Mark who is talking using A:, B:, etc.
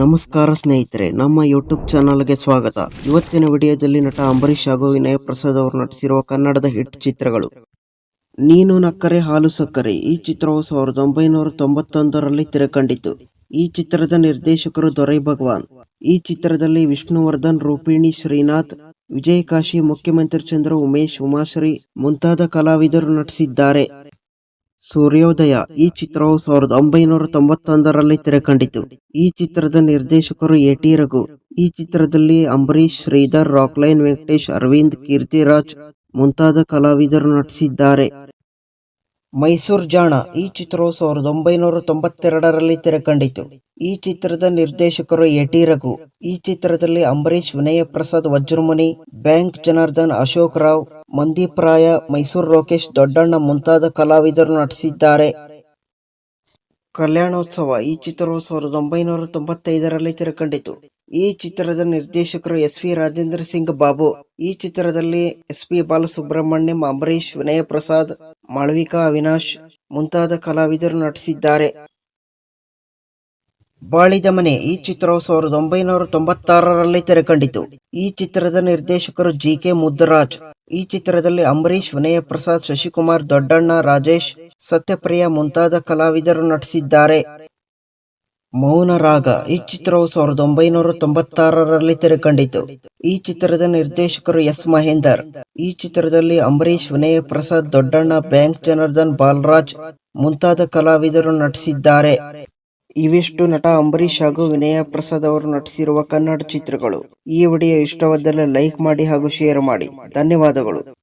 A: ನಮಸ್ಕಾರ ಸ್ನೇಹಿತರೆ, ನಮ್ಮ ಯೂಟ್ಯೂಬ್ ಚಾನಲ್ಗೆ ಸ್ವಾಗತ. ಇವತ್ತಿನ ವಿಡಿಯೋದಲ್ಲಿ ನಟ ಅಂಬರೀಷ್ ಹಾಗೂ ವಿನಯ ಪ್ರಸಾದ್ ಅವರು ನಟಿಸಿರುವ ಕನ್ನಡದ ಹಿಟ್ ಚಿತ್ರಗಳು. ನೀನು ನಕ್ಕರೆ, ಹಾಲು ಸಕ್ಕರೆ ಈ ಚಿತ್ರವು ಸಾವಿರದ ಒಂಬೈನೂರ ತೊಂಬತ್ತೊಂದರಲ್ಲಿ ತೆರೆಕಂಡಿತು ಈ ಚಿತ್ರದ ನಿರ್ದೇಶಕರು ದೊರೈ ಭಗವಾನ್. ಈ ಚಿತ್ರದಲ್ಲಿ ವಿಷ್ಣುವರ್ಧನ್, ರೂಪಿಣಿ ಶ್ರೀನಾಥ್ ವಿಜಯ್ ಕಾಶಿ ಮುಖ್ಯಮಂತ್ರಿ ಚಂದ್ರ ಉಮೇಶ್, ಉಮಾಶ್ರೀ ಮುಂತಾದ ಕಲಾವಿದರು ನಟಿಸಿದ್ದಾರೆ. ಸೂರ್ಯೋದಯ. ಈ ಚಿತ್ರವು ಸಾವಿರದ ಒಂಬೈನೂರ ತೊಂಬತ್ತೊಂದರಲ್ಲಿ ತೆರೆಕಂಡಿತು. ಈ ಚಿತ್ರದ ನಿರ್ದೇಶಕರು ಎ ಟಿ ರಘು. ಈ ಚಿತ್ರದಲ್ಲಿ ಅಂಬರೀಶ್ ಶ್ರೀಧರ್, ರಾಕ್ಲೈನ್, ವೆಂಕಟೇಶ್, ಅರವಿಂದ್, ಕೀರ್ತಿರಾಜ್ ಮುಂತಾದ ಕಲಾವಿದರು ನಟಿಸಿದ್ದಾರೆ. ಮೈಸೂರ್ ಜಾಣ. ಈ ಚಿತ್ರವು ಸಾವಿರದ ಒಂಬೈನೂರ ತೊಂಬತ್ತೆರಡರಲ್ಲಿ ತೆರೆಕಂಡಿತು. ಈ ಚಿತ್ರದ ನಿರ್ದೇಶಕರು ಎ ಟಿ ರಘು. ಈ ಚಿತ್ರದಲ್ಲಿ ಅಂಬರೀಶ್ ವಿನಯ ಪ್ರಸಾದ್ ವಜ್ರಮುನಿ, ಬ್ಯಾಂಕ್ ಜನಾರ್ದನ್, ಅಶೋಕ್ ರಾವ್ ಮಂದೀಪ್ ರಾಯ ಮೈಸೂರು ಲೋಕೇಶ್ ದೊಡ್ಡಣ್ಣ ಮುಂತಾದ ಕಲಾವಿದರು ನಟಿಸಿದ್ದಾರೆ. ಕಲ್ಯಾಣೋತ್ಸವ ಈ ಚಿತ್ರವು ಸಾವಿರದ ಒಂಬೈನೂರ ತೊಂಬತ್ತೈದರಲ್ಲಿ ತೆರೆಕಂಡಿತು. ಈ ಚಿತ್ರದ ನಿರ್ದೇಶಕರು ಎಸ್ ವಿ ರಾಜೇಂದ್ರ ಸಿಂಗ್ ಬಾಬು, ಈ ಚಿತ್ರದಲ್ಲಿ ಎಸ್ ಪಿ ಬಾಲಸುಬ್ರಹ್ಮಣ್ಯಂ ಅಂಬರೀಶ್ ವಿನಯ ಪ್ರಸಾದ್ ಮಾಳವಿಕಾ, ಅವಿನಾಶ್ ಮುಂತಾದ ಕಲಾವಿದರು ನಟಿಸಿದ್ದಾರೆ. ಬಾಳಿದ ಮನೆ ಈ ಚಿತ್ರವು ಸಾವಿರದ ಒಂಬೈನೂರ ತೊಂಬತ್ತಾರರಲ್ಲಿ ತೆರೆಕಂಡಿತು. ಈ ಚಿತ್ರದ ನಿರ್ದೇಶಕರು ಜಿ ಕೆ ಮುದ್ದರಾಜ್, ಈ ಚಿತ್ರದಲ್ಲಿ ಅಂಬರೀಶ್ ವಿನಯ ಪ್ರಸಾದ್, ಶಶಿಕುಮಾರ್, ದೊಡ್ಡಣ್ಣ, ರಾಜೇಶ್, ಸತ್ಯಪ್ರಿಯ ಮುಂತಾದ ಕಲಾವಿದರು ನಟಿಸಿದ್ದಾರೆ. ಮೌನ ರಾಗ ಈ ಚಿತ್ರವು ಸಾವಿರದ ಒಂಬೈನೂರ ತೊಂಬತ್ತಾರರಲ್ಲಿ ತೆರೆಕಂಡಿತು. ಈ ಚಿತ್ರದ ನಿರ್ದೇಶಕರು ಎಸ್. ಮಹೇಂದರ್, ಈ ಚಿತ್ರದಲ್ಲಿ ಅಂಬರೀಶ್ ವಿನಯ ಪ್ರಸಾದ್, ದೊಡ್ಡಣ್ಣ, ಬ್ಯಾಂಕ್ ಜನಾರ್ದನ್ ಬಾಲರಾಜ್ ಮುಂತಾದ ಕಲಾವಿದರು ನಟಿಸಿದ್ದಾರೆ. ಇವಿಷ್ಟು ನಟ ಅಂಬರೀಶ್ ಹಾಗೂ ವಿನಯ ಪ್ರಸಾದ್ ಅವರು ನಟಿಸಿರುವ ಕನ್ನಡ ಚಿತ್ರಗಳು. ಈ ವಿಡಿಯೋ ಇಷ್ಟವಾದಲ್ಲಿ ಲೈಕ್ ಮಾಡಿ ಹಾಗೂ ಶೇರ್ ಮಾಡಿ. ಧನ್ಯವಾದಗಳು.